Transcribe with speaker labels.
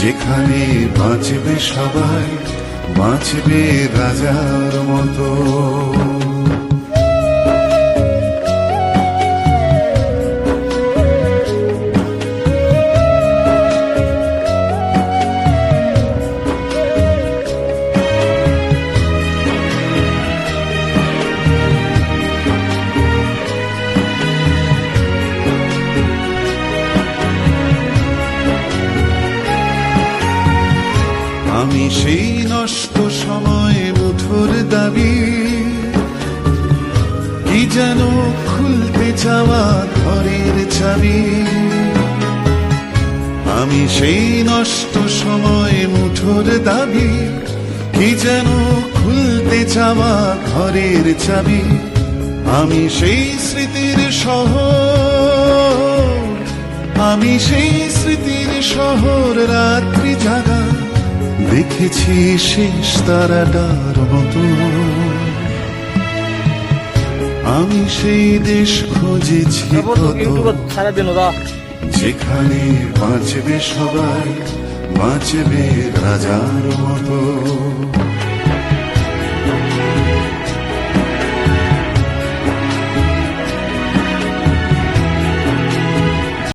Speaker 1: যেখানে বাঁচবে সবাই বাঁচবে রাজার মতো। আমি সেই নষ্ট সময় মুঠোর দাবি। কি যেন খুলতে চাওয়া ঘরের চাবি। আমি সেই নষ্ট সময় মুঠোর দাবি। কি যেন খুলতে চাওয়া ঘরের চাবি। আমি সেই স্মৃতির শহর। আমি সেই স্মৃতির শহর রাত্রি জাগা দেখেছি শেষ তারাটার মতো। আমি সেই দেশ খুঁজেছি
Speaker 2: সারাদিন ওরা
Speaker 1: যেখানে বাঁচবে সবাই বাঁচবে রাজার মতো।